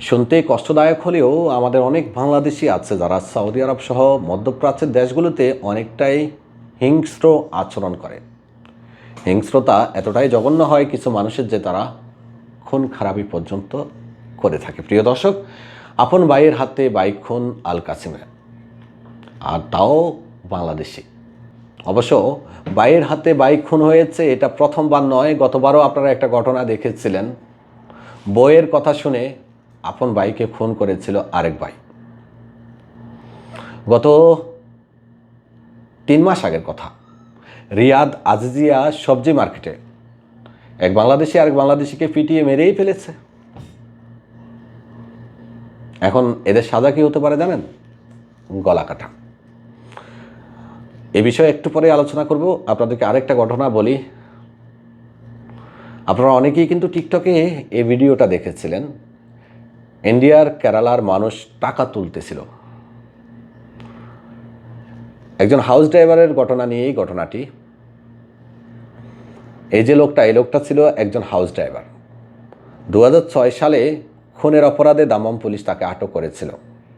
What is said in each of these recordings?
শুনতে কষ্টদায়ক হলেও আমাদের অনেক বাংলাদেশি আছে যারা সৌদি আরব সহ মধ্যপ্রাচ্যের দেশগুলোতে অনেকটাই হিংস্র আচরণ করে। হিংস্রতা এতটাই জঘন্য হয় কিছু মানুষের যে তারা খুন খারাপি পর্যন্ত করে থাকে। প্রিয় দর্শক, আপন ভাইয়ের হাতে বাইক খুন আল কাসিমে আর তাও বাংলাদেশি। অবশ্য বাইয়ের হাতে বাইক খুন হয়েছে, এটা প্রথমবার নয়, গতবারও আপনারা একটা ঘটনা দেখেছিলেন। বইয়ের কথা শুনে আপন ভাইকে খুন করেছিল আরেক ভাই। গত তিন মাস আগের কথা। রিয়াদ আজিজিয়া সবজি মার্কেটে। এক বাংলাদেশি আরেক বাংলাদেশিকে পিটিয়ে মেরেই ফেলেছে। এখন এদের সাজা কি হতে পারে জানেন? গলা কাটা। এ বিষয়ে একটু পরে আলোচনা করব। আপনাদেরকে আরেকটা ঘটনা বলি। আপনারা অনেকেই কিন্তু টিকটকে এই ভিডিওটা দেখেছিলেন। ইন্ডিয়ার কেরালার মানুষ টাকা তুলতেছিল। একজন হাউস ড্রাইভারের ঘটনা নিয়েই ঘটনাটি। এই যে লোকটা, এই লোকটা ছিল একজন হাউস ড্রাইভার। দু হাজার ছয় সালে খুনের অপরাধে দামম পুলিশ তাকে আটক করেছিল।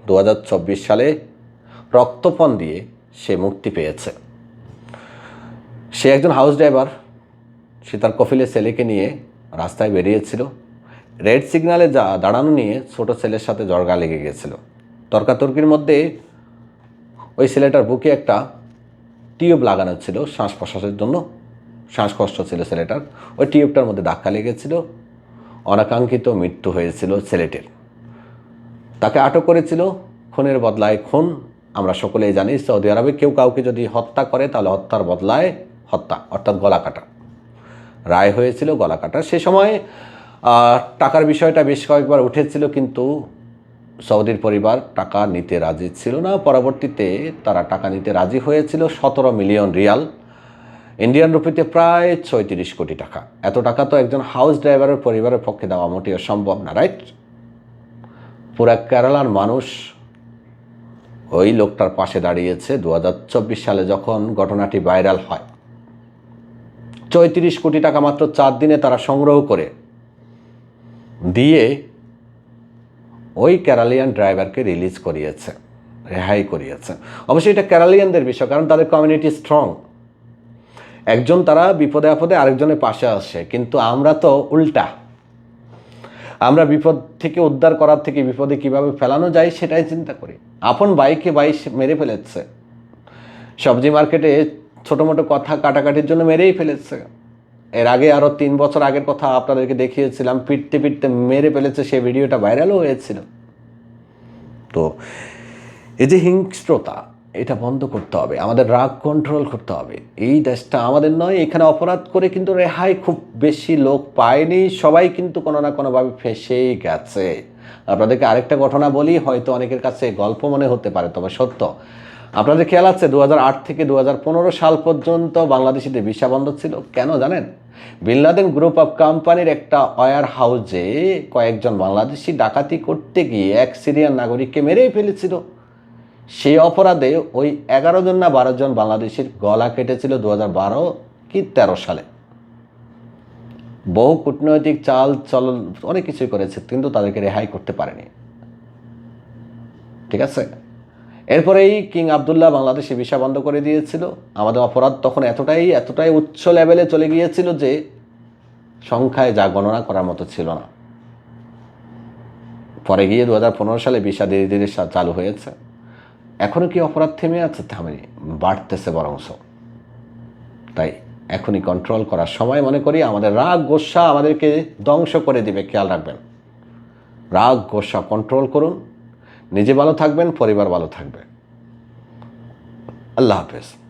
দু হাজার চব্বিশ সালে রক্তপণ দিয়ে সে মুক্তি পেয়েছে। সে একজন হাউস ড্রাইভার, সে তার কফিলের ছেলেকে নিয়ে রাস্তায় বেরিয়েছিল। রেড সিগনালে যা দাঁড়ানো নিয়ে ছোট ছেলের সাথে জর্গা লেগে গিয়েছিল তর্কাতর্কির মধ্যে ওই ছেলেটার বুকে একটা টিউব লাগানো ছিল শ্বাস প্রশ্বাসের জন্য। শ্বাসকষ্ট ছিল ছেলেটার। ওই টিউবটার মধ্যে ধাক্কা লেগেছিল। অনাকাঙ্ক্ষিত মৃত্যু হয়েছিল ছেলেটির। তাকে আটক করেছিল খুনের বদলায় খুন। আমরা সকলেই জানি সৌদি আরবে কেউ কাউকে যদি হত্যা করে, তাহলে হত্যার বদলায় হত্যা, অর্থাৎ গলা কাটা। রায় হয়েছিল গলা কাটা। সে সময় টাকার বিষয়টা বেশ কয়েকবার উঠেছিল, কিন্তু সৌদির পরিবার টাকা নিতে রাজি ছিল না। পরবর্তীতে তারা টাকা নিতে রাজি হয়েছিল সতেরো মিলিয়ন রিয়াল, ইন্ডিয়ান রুপিতে প্রায় ছয়ত্রিশ কোটি টাকা। এত টাকা তো একজন হাউস ড্রাইভারের পরিবারের পক্ষে দেওয়া মোটেও সম্ভব না, রাইট? পুরা কেরালার মানুষ ওই লোকটার পাশে দাঁড়িয়েছে দু হাজার চব্বিশ সালে যখন ঘটনাটি ভাইরাল হয়। চৌত্রিশ কোটি টাকা মাত্র চার দিনে তারা সংগ্রহ করে দিয়ে ওই ক্যারালিয়ান ড্রাইভারকে রিলিজ করিয়েছে, রেহাই করিয়েছে। অবশ্যই এটা ক্যারালিয়ানদের বিষয়, কারণ তাদের কমিউনিটি স্ট্রং একজন তারা বিপদে আপদে আরেকজনের পাশে আসে, কিন্তু আমরা তো উল্টা। আমরা বিপদ থেকে উদ্ধার করার থেকে বিপদে কীভাবে ফেলানো যায় সেটাই চিন্তা করি। আপন বাইকে বাইক মেরে ফেলেছে। সবজি মার্কেটে ছোটো মোটো কথা কাটাকাটির জন্য মেরেই ফেলেছে। এর আগে আরও তিন বছর আগের কথা আপনাদেরকে দেখিয়েছিলাম পিটতে পিটতে মেরে ফেলেছে সেই ভিডিওটা ভাইরালও হয়েছিল। তো এই যে হিংস্রতা, এটা বন্ধ করতে হবে, আমাদের রাগ কন্ট্রোল করতে হবে। এই দেশটা আমাদের নয়, এখানে অপরাধ করে কিন্তু রেহাই খুব বেশি লোক পায়নি, সবাই কিন্তু কোনো না কোনোভাবে ফেসেই গেছে। আপনাদেরকে আরেকটা ঘটনা বলি, হয়তো অনেকের কাছে গল্প মনে হতে পারে, তবে সত্য। আপনাদের খেয়াল আছে দু হাজার আট থেকে দু হাজার পনেরো সাল পর্যন্ত বাংলাদেশিদের ভিসা বন্ধ ছিল? কেন জানেন? বিনলাদেন গ্রুপ অফ কোম্পানির একটা ওয়ার হাউজে কয়েকজন বাংলাদেশি ডাকাতি করতে গিয়ে এক সিরিয়ান নাগরিককে মেরেই ফেলেছিল। সেই অপরাধে ওই এগারো জন না বারো জন বাংলাদেশের গলা কেটেছিল দু বারো কি তেরো সালে। বহু কূটনৈতিক চাল চলন অনেক কিছুই করেছে, কিন্তু তাদেরকে রেহাই করতে পারেনি। ঠিক আছে? এরপরেই কিং আবদুল্লাহ বাংলাদেশে ভিসা বন্ধ করে দিয়েছিল। আমাদের অপরাধ তখন এতটাই এতটাই উচ্চ লেভেলে চলে গিয়েছিল যে সংখ্যায় যা গণনা করার মতো ছিল না। পরে গিয়ে দু হাজার পনেরো সালে ভিসা ধীরে ধীরে চালু হয়েছে। এখনও কি অপরাধ থেমে আছে? থামেনি, বাড়তেছে বরংশ তাই এখনই কন্ট্রোল করার সময় মনে করি আমাদের রাগ, গোসা আমাদেরকে ধ্বংস করে দিবে, খেয়াল রাখবেন। রাগ, গোসা কন্ট্রোল করুন। নিজে ভালো থাকবেন পরিবার ভালো থাকবে। আল্লাহ হাফেজ।